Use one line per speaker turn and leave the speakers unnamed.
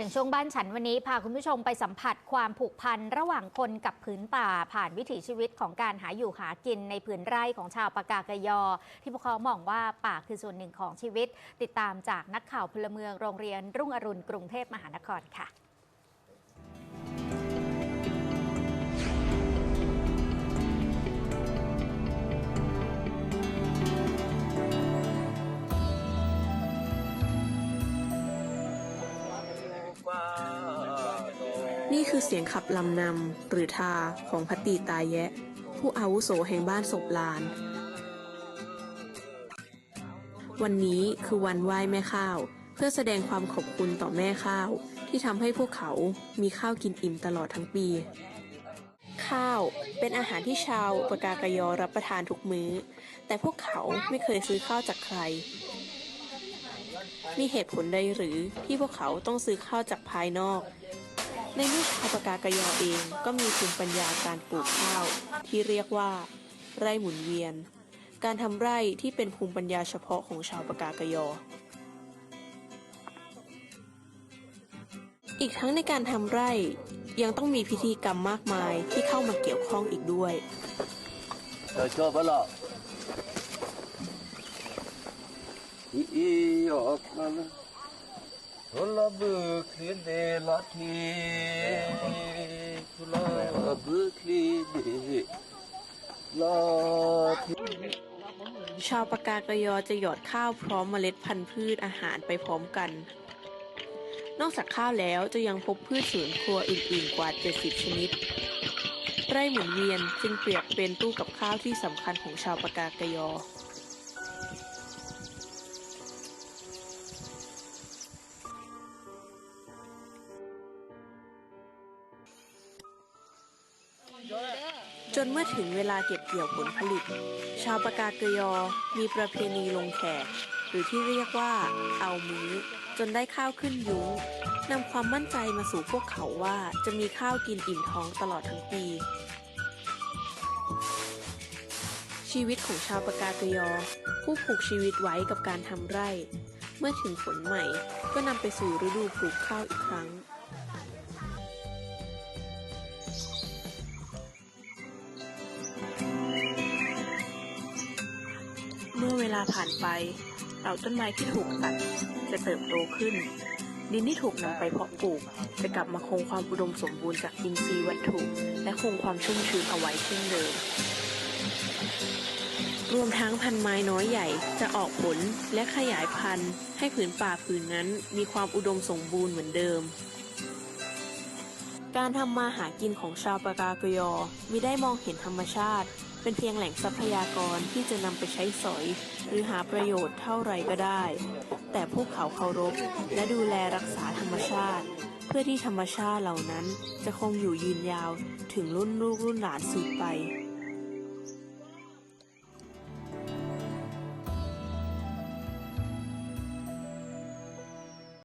ถึงช่วงบ้านฉันวันนี้พาคุณผู้ชมไปสัมผัสความผูกพันระหว่างคนกับผืนป่า ผ่านวิถีชีวิตของการหาอยู่หากินในผืนไร่ของชาวปากากยอ ที่พวกเขามองว่าป่าคือส่วนหนึ่งของชีวิต ติดตามจากนักข่าวพลเมืองโรงเรียนรุ่งอรุณกรุงเทพมหานครค่ะ
นี่คือเสียงขับลำนำหรือทาของพัตตีตายแยะ ผู้อาวุโสแห่งบ้านศพลาน วันนี้คือวันไหว้แม่ข้าว เพื่อแสดงความขอบคุณต่อแม่ข้าว ที่ทำให้พวกเขามีข้าวกินอิ่มตลอดทั้งปี ข้าวเป็นอาหารที่ชาวปากากยอรับประทานทุกมื้อ แต่พวกเขาไม่เคยซื้อข้าวจากใครมีเหตุผลใดหรือที่พวกเขาต้องซื้อข้าวจากภายนอก ในเมื่อชาวปากากยอเองก็มีภูมิปัญญาการปลูกข้าว ที่เรียกว่า ไร่หมุนเวียน การทำไร่ที่เป็นภูมิปัญญาเฉพาะของชาวปากากยอ อีกทั้งในการทำไร่ยังต้องมีพิธีกรรมมากมายที่เข้ามาเกี่ยวข้องอีกด้วย
เธอชอบปะล่ะอีอีออกมาละโทลา บึกลีเดลาทีโทลาบึกลีเดลาที
ชาวปากากยอจะหยอดข้าวพร้อมเมล็ดพันธุ์พืชอาหารไปพร้อมกัน นอกจากข้าวแล้วจะยังพบพืชสวนครัวอื่นๆกว่า 70 ชนิด ไร่หมุนเวียนจึงเปรียบเป็นตู้กับข้าวที่สำคัญของชาวปากากยอ จนเมื่อถึงเวลาเก็บเกี่ยวผลผลิต ชาวปากาเกยอมีประเพณีลงแขก หรือที่เรียกว่าเอามื้อ จนได้ข้าวขึ้นยุ้งนำความมั่นใจมาสู่พวกเขาว่าจะมีข้าวกินอิ่มท้องตลอดทั้งปีชีวิตของชาวปากาเกยอ ผู้ผูกชีวิตไว้กับการทำไร่ เมื่อถึงฝนใหม่ก็นำไปสู่ฤดูปลูกข้าวอีกครั้ง วลาผ่านไป เหล่าต้นไม้ที่ถูกตัดจะเติบโตขึ้น ดินที่ถูกนำไปเพาะปลูก จะกลับมาคงความอุดมสมบูรณ์จากอินทรีย์วัตถุ และคงความชุ่มชื้นเอาไว้เช่นเดิม รวมทั้งพันไม้น้อยใหญ่จะออกผลและขยายพันธุ์ ให้ผืนป่าผืนนั้นมีความอุดมสมบูรณ์เหมือนเดิมการทำมาหากินของชาวปากากยอมิได้มองเห็นธรรมชาติ เป็นเพียงแหล่งทรัพยากรที่จะนำไปใช้สอย หรือหาประโยชน์เท่าไรก็ได้ แต่พวกเขาเคารพ และดูแลรักษาธรรมชาติ เพื่อที่ธรรมชาติเหล่านั้นจะคงอยู่ยืนยาวถึงรุ่นลูกรุ่นหลานสืบไป